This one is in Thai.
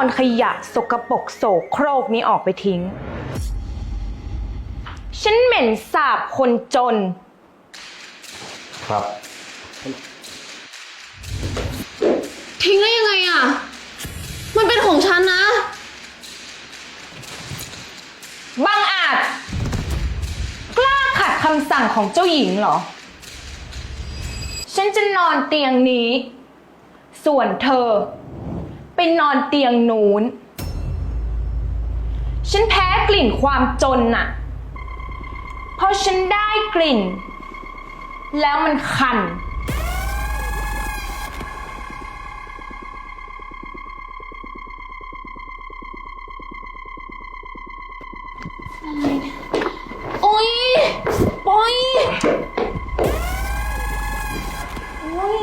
เอาขยะสกปรกโสโครกนี้ออกไปทิ้ง ฉันเหม็นสาบคนจน ครับ ทิ้งได้ยังไงอะ มันเป็นของฉันนะ บังอาจ กล้าขัดคำสั่งของเจ้าหญิงเหรอ ฉันจะนอนเตียงนี้ ส่วนเธอ ไปนอนเตียงนู้น ฉันแพ้กลิ่นความจนน่ะ เพราะฉันได้กลิ่น แล้วมันคัน โอ้ยปอยโอ้ย